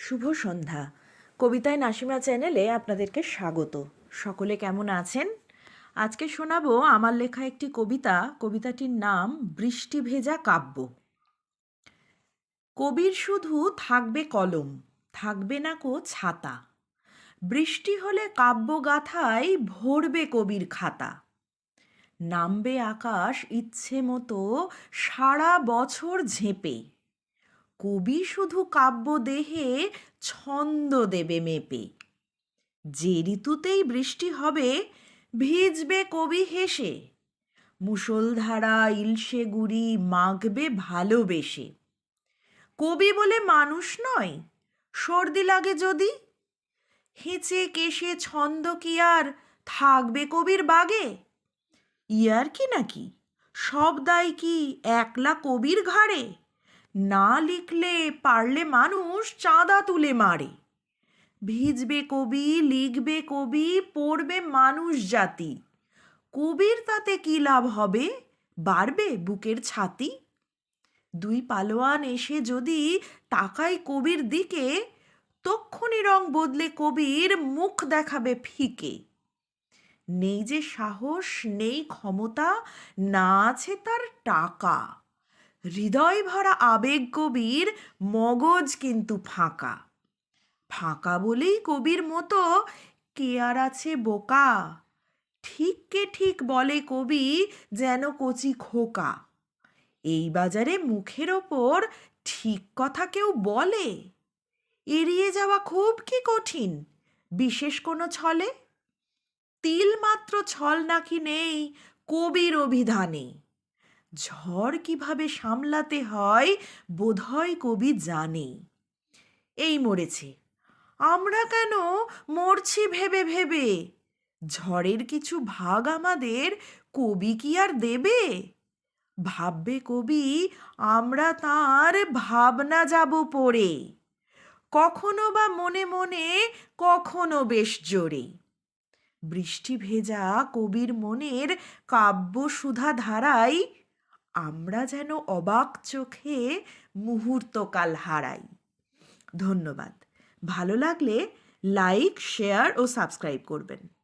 শুভ সন্ধ্যা। কবিতায় নাসিমা চ্যানেলে আপনাদেরকে স্বাগত। সকলে কেমন আছেন? আজকে শোনাবো আমার লেখা একটি কবিতা। কবিতাটির নাম বৃষ্টি ভেজা কাব্য। কবির শুধু থাকবে কলম, থাকবে না কো ছাতা। বৃষ্টি হলে কাব্য গাথায় ভরবে কবির খাতা। নামবে আকাশ ইচ্ছে মতো সারা বছর ঝেঁপে। কবি শুধু কাব্য দেহে ছন্দ দেবে মেপে। যে ঋতুতেই বৃষ্টি হবে, ভিজবে কবি হেসে। মুষলধারা ইলশে গুড়ি মাগবে ভালোবেসে। কবি বলে মানুষ নয়, সর্দি লাগে যদি। হেঁচে কেশে ছন্দ কি আর থাকবে কবির বাগে? ইয়ার কি নাকি? সব দায় কি একলা কবির ঘাড়ে? না লিখলে পারলে মানুষ চাঁদা তুলে মারে। ভিজবে কবি, লিখবে কবি, পড়বে মানুষ জাতি। কবির তাতে কি লাভ হবে? বাড়বে বুকের ছাতি? দুই পালোয়ান এসে যদি তাকায় কবির দিকে তক্ষুনি রং বদলে কবির মুখ দেখাবে ফিকে। নেই যে সাহস, নেই ক্ষমতা, না আছে তার টাকা। হৃদয় ভরা আবেগ কবির মগজ কিন্তু ফাঁকা। ফাঁকা বলেই কবির মতো কে আর আছে বোকা? ঠিককে ঠিক বলে কবি যেন কচি খোকা? এই বাজারে মুখের ওপর ঠিক কথা কেউ বলে? এড়িয়ে যাওয়া খুব কি কঠিন? বিশেষ কোনো ছলে? তিল মাত্র ছল নাকি নেই কবির অভিধানে? ঝড় কীভাবে সামলাতে হয়, বোধহয় কবি জানে। এই মরেছে। আমরা কেন মরছি ভেবে ভেবে? ঝড়ের কিছু ভাগ আমাদের কবি কি আর দেবে? ভাববে কবি, আমরা তার ভাবনা যাব পড়ে। কখনো বা মনে মনে, কখনো বেশ জোরে। বৃষ্টি ভেজা কবির মনের কাব্য সুধা ধারায় আমরা যেন অবাক চোখে মুহূর্তকাল হারাই। ধন্যবাদ। ভালো লাগলে লাইক শেয়ার ও সাবস্ক্রাইব করবেন।